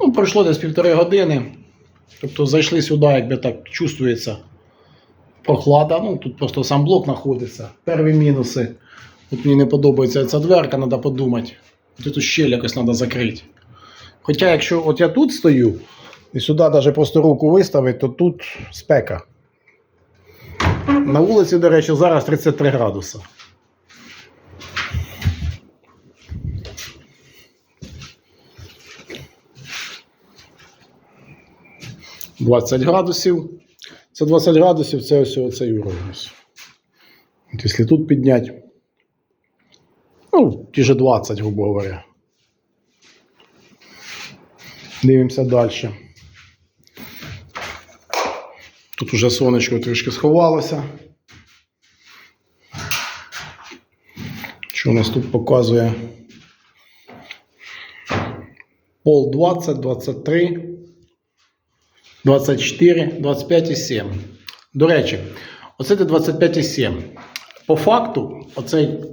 Ну, пройшло десь півтори години. Тобто зайшли сюди, якби так чувствується прохлада. Ну, тут просто сам блок знаходиться. Перві мінуси. От мені не подобається ця дверка, треба подумати. Цю щель якось треба закрити. Хоча, якщо от я тут стою, і сюди навіть просто руку виставити, то тут спека. На вулиці, до речі, зараз 33 градуси. – 20 градусів. Це 20 градусів, це ось оцей уровень. Якщо тут підняти, ну, ті же 20, грубо говоря. Дивимося далі. Тут уже сонечко трішки сховалося. Що у нас тут показує? Пол 20, 23, 24, 25 і 7. До речі, оце де 25 і 7. По факту, оцей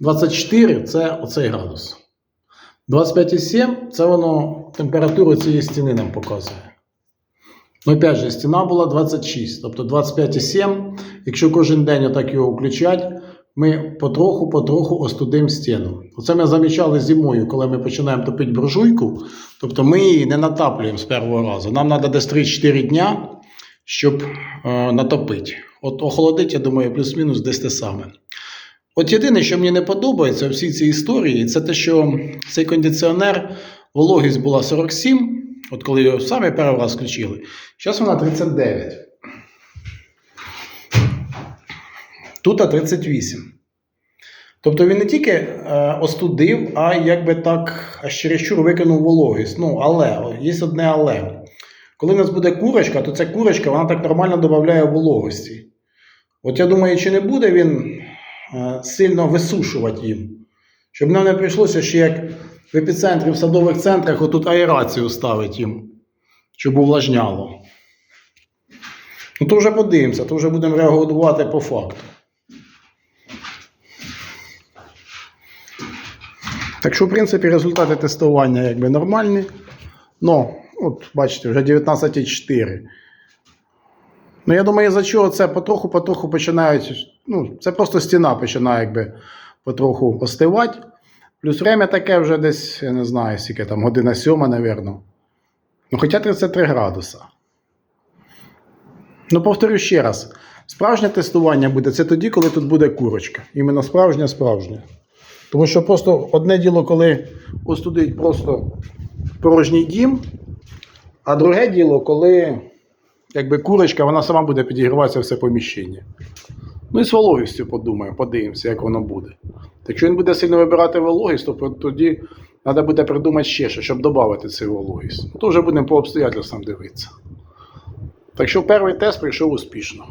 24 це оцей градус. 25,7 це воно температуру цієї стіни нам показує. Ну, опять же, стіна була 26, тобто 25,7. Якщо кожен день отак його включати, ми потроху-потроху остудимо стіну. Оце ми замічали зимою, коли ми починаємо топити буржуйку, тобто ми її не натаплюємо з першого разу. Нам треба десь 3-4 дня, щоб е, натопити. От охолодить, я думаю, плюс-мінус десь те саме. От єдине, що мені не подобається у всій цій історії, це те, що цей кондиціонер, вологість була 47, от коли його саме перший раз включили. Зараз вона 39. Тут 38. Тобто він не тільки е, остудив, а якби так аж чересчур викинув вологість. Ну, але, є одне але. Коли у нас буде курочка, то ця курочка вона так нормально додає вологості. От я думаю, чи не буде він е, сильно висушувати їм, щоб нам не прийшлося ще як в епіцентрі в садових центрах отут аерацію ставити їм, щоб увлажняло. Ну, то вже подивимося, то вже будемо реагувати по факту. Так що, в принципі, результати тестування якби нормальні. Ну, от бачите, вже 19,4. Ну, я думаю, за чого це потроху-потроху починають. Ну, це просто стіна починає якби потроху остивати. Плюс время таке вже десь, я не знаю, скільки там, година сьома, напевно. Ну, хоча 33 градуса. Ну, повторю ще раз: справжнє тестування буде це тоді, коли тут буде курочка. Іменно справжнє справжнє. Тому що просто одне діло, коли остудить просто порожній дім, а друге діло, коли якби курочка, вона сама буде підігріватися все поміщення. Ну і з вологістю подумаємо, подивимося, як воно буде. Якщо він буде сильно вибирати вологість, то тоді треба буде придумати ще щось, щоб додати цю вологість. То вже будемо по обстоятельствам дивитися. Так що перший тест пройшов успішно.